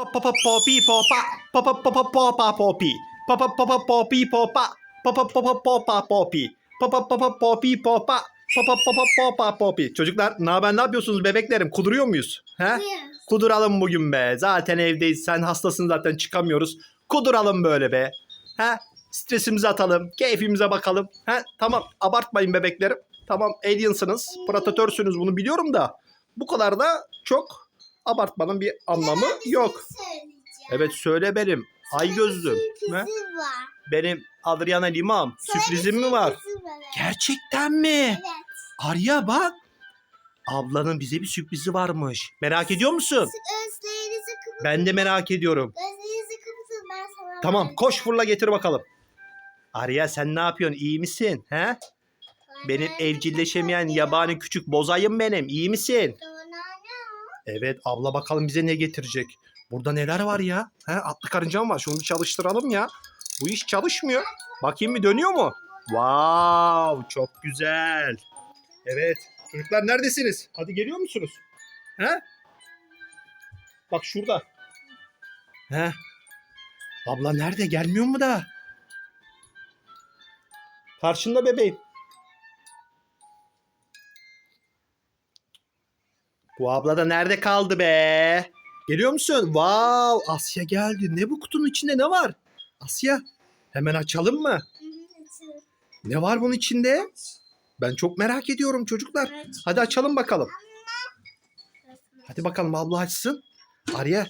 pop pop pop popi popa pop pop pop pop popa popi pop pop pop pop popi popa pop pop pop pop popa popi pop pop pop pop popi popa pop pop pop pop popa popi Çocuklar ne haber ne yapıyorsunuz bebeklerim kuduruyor muyuz? He? Kuduralım bugün be. Zaten evdeyiz. Sen hastasın zaten çıkamıyoruz. Kuduralım böyle be. He? Stresimizi atalım. Keyfimize bakalım. He? Tamam abartmayın bebeklerim. Tamam aliensınız. Predatörsünüz bunu biliyorum da. Bu kadar da çok abartmanın bir anlamı yok. Evet söyle benim. Ay gözlüm. Ne? var. Benim Adriana Limam. Sürprizim mi var? Gerçekten mi? Evet. Arya bak. Ablanın bize bir sürprizi varmış. Merak ediyor musun? Gözlerinizi kapatın. Ben de merak ediyorum. Gözlerinizi kapatın ben sana. Tamam koş fırla getir bakalım. Arya sen ne yapıyorsun? İyi misin? He? Benim evcilleşemeyen yabani küçük bozayım benim. İyi misin? Evet abla bakalım bize ne getirecek. Burada neler var ya? He, atlı karıncam var. Şunu bir çalıştıralım ya. Bu iş çalışmıyor. Bakayım bir dönüyor mu? Wow, çok güzel. Evet. Çocuklar neredesiniz? Hadi geliyor musunuz? He? Bak şurada. He? Abla nerede? Gelmiyor mu da? Karşında bebeğim. Bu abla da nerede kaldı be? Geliyor musun? Wow, Asya geldi. Ne bu kutunun içinde ne var? Asya, hemen açalım mı? Ne var bunun içinde? Ben çok merak ediyorum çocuklar. Hadi açalım bakalım. Hadi bakalım abla açsın. Arya.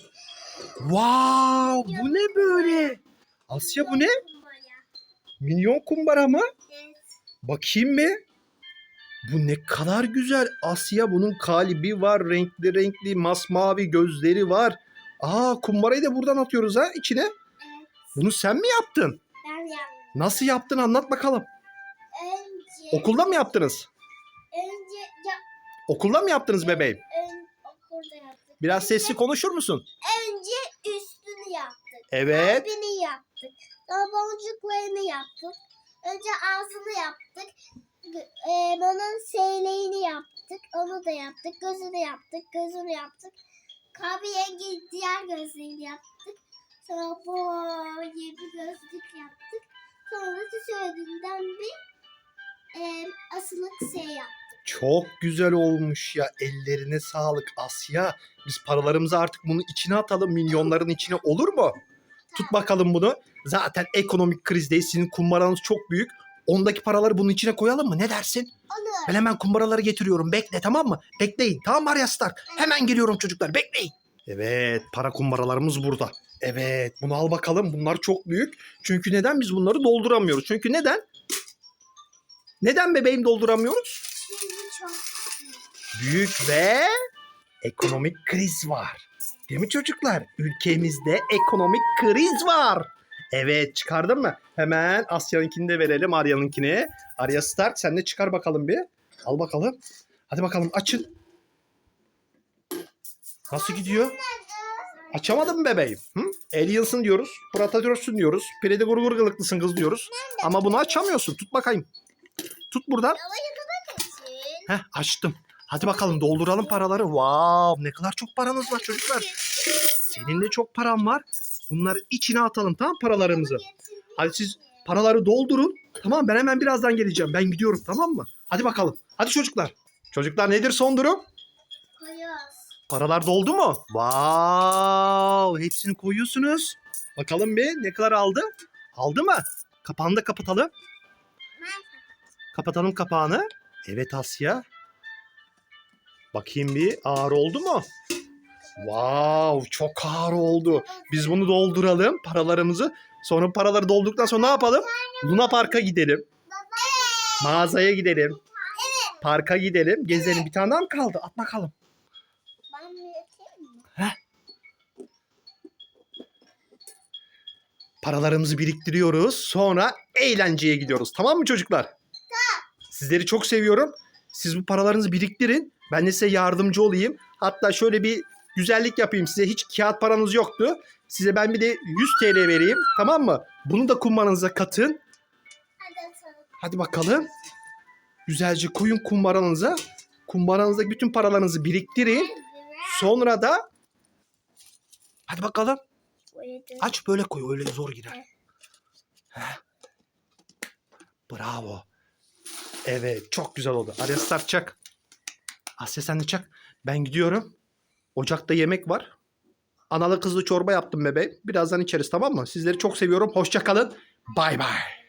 Wow, bu ne böyle? Asya bu ne? Minyon kumbara mı? Bakayım mı? Bu ne kadar güzel. Asya bunun kalbi var. Renkli renkli masmavi gözleri var. Aa kumbarayı da buradan atıyoruz ha içine. Bunu sen mi yaptın? Ben yaptım. Nasıl yaptın anlat bakalım. Önce. Okulda mı yaptınız? Önce ya, Okulda mı yaptınız bebeğim? ön, okulda yaptık. Biraz sesli konuşur musun? Önce üstünü yaptık. Evet. Kalbini yaptık. Sonra boncuklarını yaptık. Önce ağzını yaptık. E, onun seyleğini yaptık. Onu da yaptık. Gözünü yaptık. Gözünü yaptık. Kahve rengi diğer gözlerini yaptık. Sonra böyle bir gözlük yaptık. Sonra da söylediğinden bir e, asılık şey yaptık. Çok güzel olmuş ya. Ellerine sağlık Asya. Biz paralarımızı artık bunun içine atalım. Milyonların içine olur mu? Tut bakalım bunu. Zaten ekonomik krizdeyiz. Sizin kumbaranız çok büyük. Ondaki paraları bunun içine koyalım mı? Ne dersin? Olur. Ben hemen kumbaraları getiriyorum. Bekle tamam mı? Bekleyin. Tamam Arya Stark. Hemen geliyorum çocuklar. Bekleyin. Evet para kumbaralarımız burada. Evet bunu al bakalım. Bunlar çok büyük. Çünkü neden biz bunları dolduramıyoruz? Çünkü neden? Neden bebeğim dolduramıyoruz? Çok Büyük ve ekonomik kriz var. Değil mi çocuklar? Ülkemizde ekonomik kriz var. Evet çıkardın mı? Hemen Asya'nınkini de verelim Arya'nınkini. Arya Stark sen de çıkar bakalım bir. Al bakalım. Hadi bakalım açın. Nasıl gidiyor? Açamadın bebeğim? Hı? Aliens'ın diyoruz. Predator'sun diyoruz. Pirede gurgurgılıklısın kız diyoruz. Ama bunu açamıyorsun. Tut bakayım. Tut buradan. Heh açtım. Hadi bakalım dolduralım paraları. Wow ne kadar çok paranız var çocuklar. Senin de çok paran var. Bunları içine atalım tamam paralarımızı. Hadi siz paraları doldurun. Tamam ben hemen birazdan geleceğim. Ben gidiyorum tamam mı? Hadi bakalım. Hadi çocuklar. Çocuklar nedir son durum? Koyuyoruz. Paralar doldu mu? Wow hepsini koyuyorsunuz. Bakalım bir ne kadar aldı? Aldı mı? Kapağını da kapatalım. Kapatalım kapağını. Evet Asya. Bakayım bir ağır oldu mu? Wow çok ağır oldu. Biz bunu dolduralım paralarımızı. Sonra paraları doldurduktan sonra ne yapalım? Luna Park'a gidelim. Mağazaya gidelim. Parka gidelim. Gezelim. Bir tane daha mı kaldı? At bakalım. Mı? Paralarımızı biriktiriyoruz. Sonra eğlenceye gidiyoruz. Tamam mı çocuklar? Sizleri çok seviyorum. Siz bu paralarınızı biriktirin. Ben de size yardımcı olayım. Hatta şöyle bir güzellik yapayım size. Hiç kağıt paranız yoktu. Size ben bir de 100 TL vereyim. Tamam mı? Bunu da kumbaranıza katın. Hadi bakalım. Güzelce koyun kumbaranıza. Kumbaranızdaki bütün paralarınızı biriktirin. Sonra da Hadi bakalım. Aç böyle koy. Öyle zor girer. Heh. Bravo. Evet çok güzel oldu. Star çak. Asya sen de çak. Ben gidiyorum. Ocakta yemek var. Analı kızlı çorba yaptım bebeğim. Birazdan içeriz tamam mı? Sizleri çok seviyorum. Hoşça kalın. Bay bay.